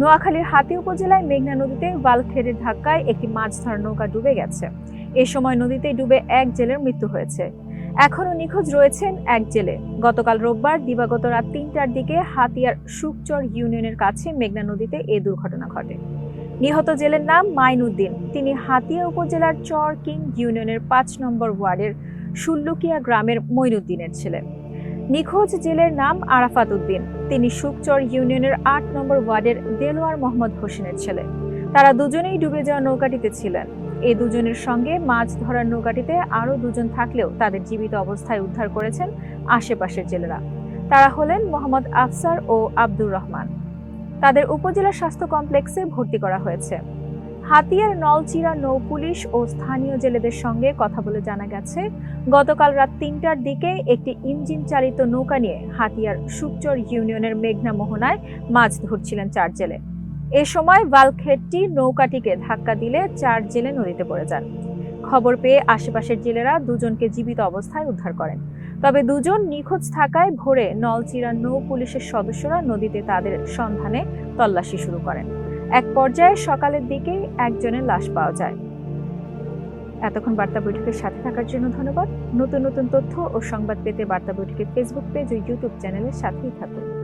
নোয়াখালীর হাতি উপজেলায় মেঘনা নদীতে বালখেরের ধাক্কায় একটি মাছ ধরার নৌকা ডুবে গেছে। এ সময় নদীতে ডুবে এক জেলের মৃত্যু হয়েছে। এখনও নিখোঁজ রয়েছেন এক জেলে। গতকাল রোববার দিবাগত রাত তিনটার দিকে হাতিয়ার সুকচর ইউনিয়নের কাছে মেঘনা নদীতে এ দুর্ঘটনা ঘটে। নিহত জেলের নাম মাইনুদ্দিন। তিনি হাতিয়া উপজেলার চর কিং ইউনিয়নের পাঁচ নম্বর ওয়ার্ডের সুল্লুকিয়া গ্রামের মইনুদ্দিনের ছেলে। নিখোঁজ জেলের নাম আরাফাত উদ্দিন। তিনি সুকচর ইউনিয়নের আট নম্বর ওয়ার্ডের দেলোয়ার মোহাম্মদ হোসেনের ছেলে। তারা দুজনেই ডুবে যাওয়া নৌকাটিতে ছিলেন। এই দুজনের সঙ্গে মাছ ধরার নৌকাটিতে আরও দুজন থাকলেও তাদের জীবিত অবস্থায় উদ্ধার করেছেন আশেপাশের জেলেরা। তারা হলেন মোহাম্মদ আফসার ও আব্দুর রহমান। তাদের উপজেলা স্বাস্থ্য কমপ্লেক্সে ভর্তি করা হয়েছে। হাতিয়ার, নলচিরা, নৌ পুলিশ ও স্থানীয় জেলেদের সঙ্গে কথা বলে জানা গেছে, গতকাল রাত তিনটার দিকে একটি ইঞ্জিন চালিত নৌকা নিয়ে হাতিয়ার সুকচর ইউনিয়নের মেঘনা মোহনায় মাছ ধরছিলেন চার জেলে। এ সময় বালখেটটি নৌকাটিকে ধাক্কা দিলে চার জেলে নদীতে পড়ে যান। খবর পেয়ে আশেপাশের জেলেরা দুজনকে জীবিত অবস্থায় উদ্ধার করেন। তবে দুজন নিখোঁজ থাকায় ভোরে নলচিরা নৌ পুলিশের সদস্যরা নদীতে তাদের সন্ধানে তল্লাশি শুরু করেন। এক পর্যায়ে সকালের দিকে একজনের লাশ পাওয়া যায়। এতক্ষণ বার্তা বৈঠকের সাথে থাকার জন্য ধন্যবাদ। নতুন নতুন তথ্য ও সংবাদ পেতে বার্তা বৈঠকের ফেসবুক পেজ ও ইউটিউব চ্যানেলের সাথেই থাকুন।